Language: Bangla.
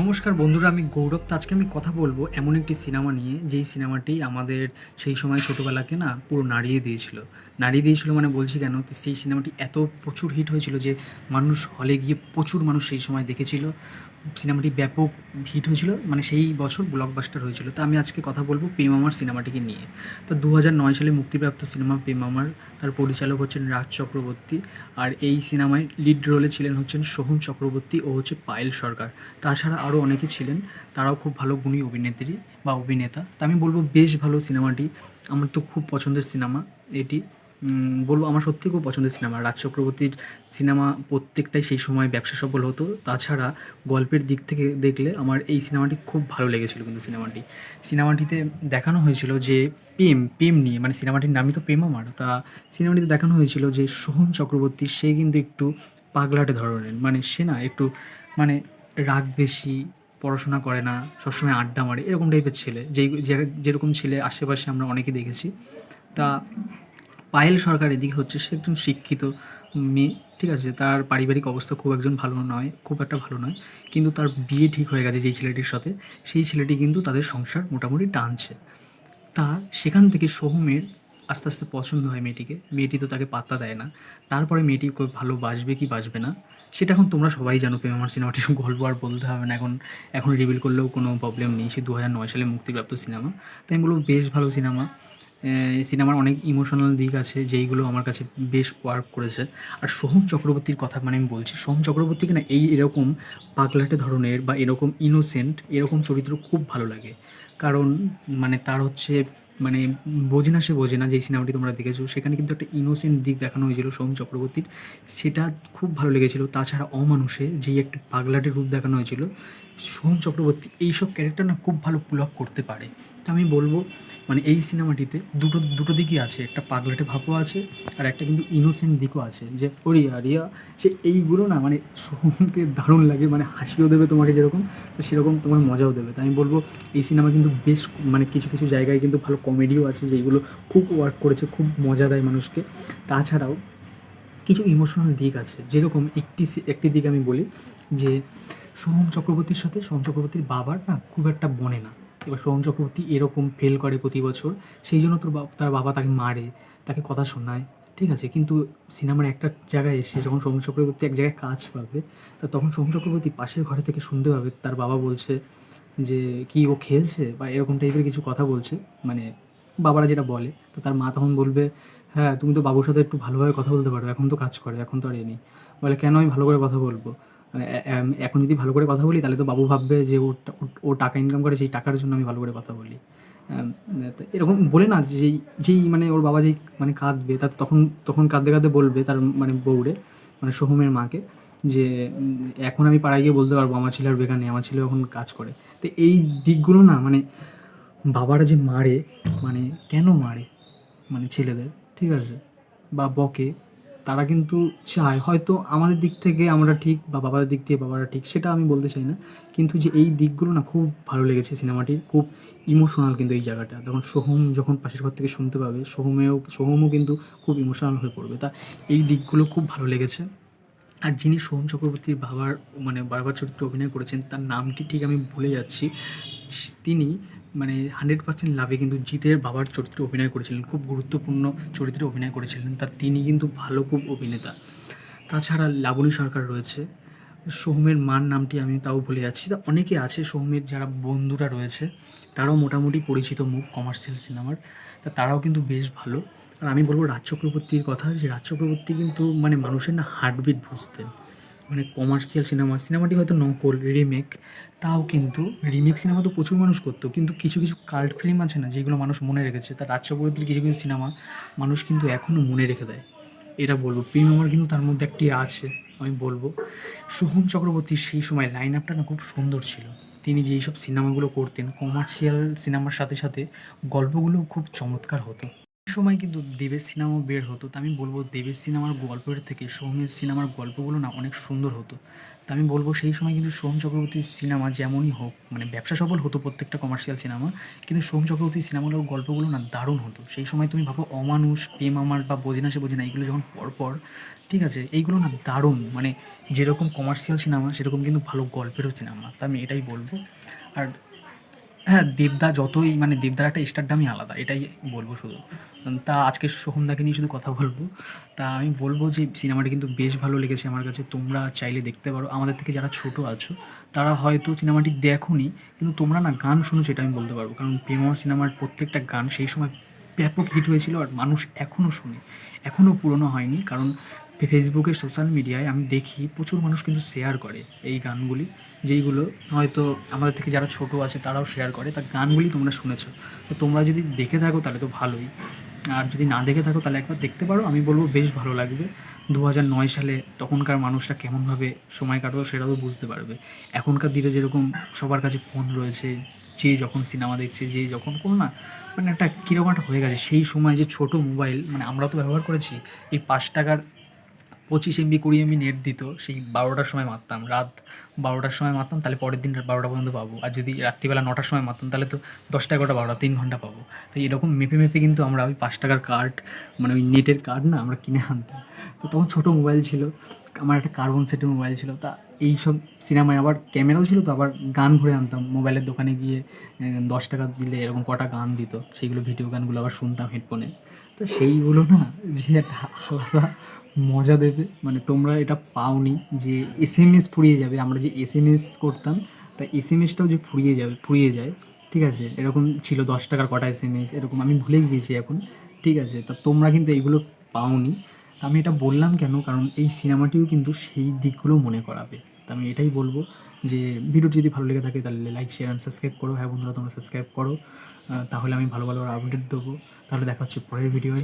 নমস্কার বন্ধুরা, আমি গৌরব। তো আজকে আমি কথা বলব এমন একটি সিনেমা নিয়ে, যেই সিনেমাটি আমাদের সেই সময় ছোটোবেলাকে না পুরো নাড়িয়ে দিয়েছিল। নাড়িয়ে দিয়েছিল মানে বলছি কেন, তো সেই সিনেমাটি এত প্রচুর হিট হয়েছিল যে মানুষ হলে গিয়ে প্রচুর মানুষ সেই সময় দেখেছিল। সিনেমাটি ব্যাপক হিট হয়েছিল মানে সেই বছর ব্লকবাস্টার হয়েছিল। তো আমি আজকে কথা বলব প্রেম আমার সিনেমাটিকে নিয়ে। তো দু নয় সালে মুক্তিপ্রাপ্ত সিনেমা প্রেম তার পরিচালক হচ্ছেন রাজ চক্রবর্তী, আর এই সিনেমায় লিড রোলে ছিলেন হচ্ছেন সোহম চক্রবর্তী ও হচ্ছে পায়েল সরকার। তাছাড়া আরও অনেকে ছিলেন, তারাও খুব ভালো গুণী অভিনেত্রী বা অভিনেতা। তা আমি বলব বেশ ভালো সিনেমাটি, আমার তো খুব পছন্দের সিনেমা এটি। বলব আমার সত্যি খুব পছন্দের সিনেমা। রাজ চক্রবর্তীর সিনেমা প্রত্যেকটাই সেই সময় ব্যবসা সফল হতো। তাছাড়া গল্পের দিক থেকে দেখলে আমার এই সিনেমাটি খুব ভালো লেগেছিল কিন্তু সিনেমাটি। সিনেমাটিতে দেখানো হয়েছিল যে প্রেম প্রেম নিয়ে মানে সিনেমাটির নামই তো প্রেম আমার। তা সিনেমাটিতে দেখানো হয়েছিল যে সোহম চক্রবর্তী, সে কিন্তু একটু পাগলাটে ধরনের। মানে সে না একটু মানে রাগ বেশি, পড়াশোনা করে না, সবসময় আড্ডা মারে, এরকম টাইপের ছেলে। যেই যেরকম ছেলে আশেপাশে আমরা অনেকে দেখেছি। তা পায়েল সরকার এদিকে হচ্ছে, সে একজন শিক্ষিত মেয়ে, ঠিক আছে? তার পারিবারিক অবস্থা খুব একজন ভালো নয়, খুব একটা ভালো নয়। কিন্তু তার বিয়ে ঠিক হয়ে গেছে যেই ছেলেটির সাথে। সেই ছেলেটি কিন্তু তাদের সংসার মোটামুটি টানছে। তা সেখান থেকে সোহমের আস্তে আস্তে পছন্দ হয় মেয়েটিকে। মেয়েটি তো তাকে পাত্তা দেয় না। তারপরে মেয়েটি ভালো বাসবে কি বাসবে না? সেটা এখন তোমরা সবাই জানো প্রেম আমার সিনেমাটির গল্প আর বলতে হবে না। এখন এখন রিভিল করলেও কোনো প্রবলেম নেই। সে দু হাজার নয় সালে মুক্তিপ্রাপ্ত সিনেমা। তাই আমি বলব, বেশ ভালো সিনেমা। সিনেমার অনেক ইমোশনাল দিক আছে, যেইগুলো আমার কাছে বেশ ওয়ার্ক করেছে। আর সোহম চক্রবর্তীর কথা মানে আমি বলছি, সোহম চক্রবর্তীকে না এই এরকম পাগলাটে ধরনের বা এরকম ইনোসেন্ট এরকম চরিত্র খুব ভালো লাগে। কারণ মানে তার হচ্ছে মানে বোঝে না সে বোঝে না যে সিনেমাটি তোমরা দেখেছ, সেখানে কিন্তু একটা ইনোসেন্ট দিক দেখানো হয়েছিল সোহম চক্রবর্তীর। সেটা খুব ভালো লেগেছিল। তাছাড়া অমানুষে যেই একটা পাগলাটের রূপ দেখানো হয়েছিল সোহম চক্রবর্তী এইসব ক্যারেক্টার না খুব ভালো পুল আপ করতে পারে। তো আমি বলব মানে এই সিনেমাটিতে দুটো দুটো দিকই আছে। একটা পাগলাটে ভাবও আছে, আর একটা কিন্তু ইনোসেন্ট দিকও আছে যে ও রিয়া সে এইগুলো না মানে সোহমকে দারুণ লাগে মানে হাসিও দেবে তোমাকে যেরকম, তো সেরকম তোমার মজাও দেবে। তাই আমি বলব, এই সিনেমা কিন্তু বেশ মানে কিছু কিছু জায়গায় কিন্তু ভালো কমেডিও আছে, যেগুলো খুব ওয়ার্ক করেছে, খুব মজা দেয় মানুষকে। তাছাড়াও কিছু ইমোশনাল দিক আছে। যেরকম একটি একটি দিক আমি বলি যে সোহম চক্রবর্তীর সাথে, সোহম চক্রবর্তীর বাবার না খুব একটা বনে না। এবার সোহম চক্রবর্তী এরকম ফেল করে প্রতি বছর, সেই জন্য তোর তার বাবা তাকে মারে, তাকে কথা শোনায়, ঠিক আছে? কিন্তু সিনেমার একটা জায়গায় এসে যখন সোহম চক্রবর্তী এক জায়গায় কাজ পাবে, তা তখন সোহম চক্রবর্তী পাশের ঘরে থেকে শুনতে পাবে, তার বাবা বলছে যে, কি ও খেলছে? বা এরকম টাইপের কিছু কথা বলছে মানে বাবারা যেটা বলে, তো তার মা তখন বলবে হ্যাঁ তুমি তো বাবুর সাথে একটু ভালোভাবে কথা বলতে পারো, এখন তো কাজ করে, এখন তো আর এ নেই। বলে, কেন আমি ভালো করে কথা বলব? এখন যদি ভালো করে কথা বলি, তাহলে তো বাবু ভাববে যে ও টাকা ইনকাম করে, সেই টাকার জন্য আমি ভালো করে কথা বলি। এরকম বলে না যেই যেই মানে ওর বাবা যেই মানে কাঁদবে, তার তখন তখন কাঁদতে কাঁদতে বলবে তার মানে বউরে মানে সোহমের মাকে, যে এখন আমি পাড়ায় গিয়ে বলতে পারব, আমার ছেলে আর বেকার নেই, আমার ছেলে এখন কাজ করে। তো এই দিকগুলো না মানে বাবারা যে মারে মানে কেন মারে? মানে ছেলেদের, ঠিক আছে? বা বকে তারা কিন্তু চায়। হয়তো আমাদের দিক থেকে আমরা ঠিক বা বাবার দিক থেকে বাবারা ঠিক, সেটা আমি বলতে চাই না। কিন্তু যে এই দিকগুলো না খুব ভালো লেগেছে সিনেমাটির, খুব ইমোশনাল কিন্তু এই জায়গাটা। তখন সোহম যখন পাশের ঘর থেকে শুনতে পাবে, সোহমেও, সোহমও কিন্তু খুব ইমোশনাল হয়ে পড়বে। তা এই দিকগুলো খুব ভালো লেগেছে। আর যিনি সোহম চক্রবর্তীর বাবার মানে বারবার চরিত্রে অভিনয় করেছেন, তার নামটি ঠিক আমি ভুলে যাচ্ছি। তিনি মানে হান্ড্রেড পার্সেন্ট লাভে কিন্তু জিতের বাবার চরিত্রে অভিনয় করেছিলেন, খুব গুরুত্বপূর্ণ চরিত্রে অভিনয় করেছিলেন, তার তিনি কিন্তু ভালো খুব অভিনেতা। তাছাড়া লাবণী সরকার রয়েছে, সোহমের মার নামটি আমি তাও ভুলে যাচ্ছি, তা অনেকে আছে সোহমের যারা বন্ধুরা রয়েছে, তারাও মোটামুটি পরিচিত মুখ কমার্শিয়াল সিনেমার তা তারাও কিন্তু বেশ ভালো। আর আমি বলব রাজ চক্রবর্তীর কথা, যে রাজ চক্রবর্তী কিন্তু মানে মানুষের না হার্টবিট বুঝতেন। মানে কমার্শিয়াল সিনেমা সিনেমাটি হয়তো নকল রিমেক তাও কিন্তু রিমেক সিনেমা তো প্রচুর মানুষ করতো, কিন্তু কিছু কিছু কাল্ট ফিল্ম আছে না যেগুলো মানুষ মনে রেখেছে তার রাজ চক্রবর্তীর কিছু কিছু সিনেমা মানুষ কিন্তু এখনও মনে রেখে দেয়। এটা বলব। প্রেম আমার কিন্তু তার মধ্যে একটি আছে, আমি বলব। সোহম চক্রবর্তীর সেই সময় লাইন আপটা না খুব সুন্দর ছিল। তিনি যেই সব সিনেমাগুলো করতেন কমার্শিয়াল সিনেমার সাথে সাথে গল্পগুলোও খুব চমৎকার হতো। সময় কিন্তু দেবের সিনেমা বের হতো। তা আমি বলব দেবের সিনেমার গল্পের থেকে সোহমের সিনেমার গল্পগুলো না অনেক সুন্দর হতো। তা আমি বলব সেই সময় কিন্তু সোহম চক্রবর্তীর সিনেমা যেমনই হোক মানে ব্যবসা সফল হতো প্রত্যেকটা কমার্শিয়াল সিনেমা, কিন্তু সোহম চক্রবর্তীর সিনেমাগুলোর গল্পগুলো না দারুণ হতো। সেই সময় তুমি ভাবো অমানুষ, প্রেম আমার বা বোঝে না সে বোঝে না এইগুলো যখন পরপর, ঠিক আছে, এইগুলো না দারুণ মানে যেরকম কমার্শিয়াল সিনেমা, সেরকম কিন্তু ভালো গল্পেরও সিনেমা। তা আমি এটাই বলব। আর হ্যাঁ দেবদা যতই মানে দেবদার একটা স্টারডামই আলাদা, এটাই বলব শুধু। তা আজকে সোহমদাকে নিয়ে শুধু কথা বলব। তা আমি বলব যে সিনেমাটা কিন্তু বেশ ভালো লেগেছে আমার কাছে। তোমরা চাইলে দেখতে পারো। আমাদের থেকে যারা ছোট আছো, তারা হয়তো সিনেমাটি দেখোনি, কিন্তু তোমরা না গান শুনেছো, এটা আমি বলতে পারব। কারণ প্রেমা সিনেমার প্রত্যেকটা গান সেই সময় ব্যাপক হিট হয়েছিল, আর মানুষ এখনও শুনে। এখনও পুরনো হয়নি, কারণ ফেসবুকে সোশ্যাল মিডিয়ায় আমি দেখি প্রচুর মানুষ কিন্তু শেয়ার করে এই গানগুলি, যেইগুলো হয়তো আমাদের থেকে যারা ছোট আছে তারাও শেয়ার করে। তার গানগুলি তোমরা শুনেছো। তো তোমরা যদি দেখে থাকো তাহলে তো ভালোই। আর যদি না দেখে থাকো তাহলে একবার দেখতে পারো, আমি বলব বেশ ভালো লাগবে। দু নয় সালে তখনকার মানুষরা কেমনভাবে সময় কাটাতো সেটাও বুঝতে পারবে। এখনকার দিনে যেরকম সবার কাছে ফোন রয়েছে, যে যখন সিনেমা দেখছে, যে যখন কোনো না মানে একটা কীরকম একটা হয়ে গেছে। সেই সময় যে ছোট মোবাইল মানে আমরা তো ব্যবহার করেছি, এই পাঁচ টাকার পঁচিশ এমবি কুড়ি এমবি নেট দিত, সেই বারোটার সময় মারতাম। রাত বারোটার সময় মারতাম, তাহলে পরের দিন বারোটা পর্যন্ত পাবো। আর যদি রাত্রিবেলা নটার সময় মারতাম, তাহলে তো দশটা এগারোটা, বারোটা, তিন ঘণ্টা পাবো। তো এরকম মেপে মেপে কিন্তু আমরা ওই পাঁচ টাকার কার্ড মানে ওই নেটের কার্ড না আমরা কিনে আনতাম। তো তখন ছোটো মোবাইল ছিল, আমার একটা কার্বন সেটের মোবাইল ছিল, তা এই সব সিনেমায় আবার ক্যামেরাও ছিল, তো আবার গান ভরে আনতাম। মোবাইলের দোকানে গিয়ে দশ টাকা দিলে এরকম কটা গান দিত, সেইগুলো ভিডিও গানগুলো আবার শুনতাম হেডফোনে তো সেইগুলো না যে একটা আলাদা মজা দেবে। মানে তোমরা এটা পাওনি যে এস এম এস ফুরিয়ে যাবে। আমরা যে এস এম এস করতাম, তা এস এম এসটাও যে ফুরিয়ে যাবে, ফুরিয়ে যায়, ঠিক আছে? এরকম ছিল দশ টাকার কটা এস এম এস এরকম আমি ভুলে গিয়েছি এখন, ঠিক আছে? তা তোমরা কিন্তু এইগুলো পাওনি। তা আমি এটা বললাম কেন? কারণ এই সিনেমাটিও কিন্তু সেই দিকগুলো মনে করাবে। তা আমি এটাই বলব যে ভিডিওটি যদি ভালো লেগে থাকে, তাহলে লাইক শেয়ার অ্যান্ড সাবস্ক্রাইব করো। হ্যাঁ বন্ধুরা, তোমরা সাবস্ক্রাইব করো। তাহলে আমি ভালো ভালো আপডেট দেবো। তাহলে দেখা হচ্ছে পরের ভিডিওয়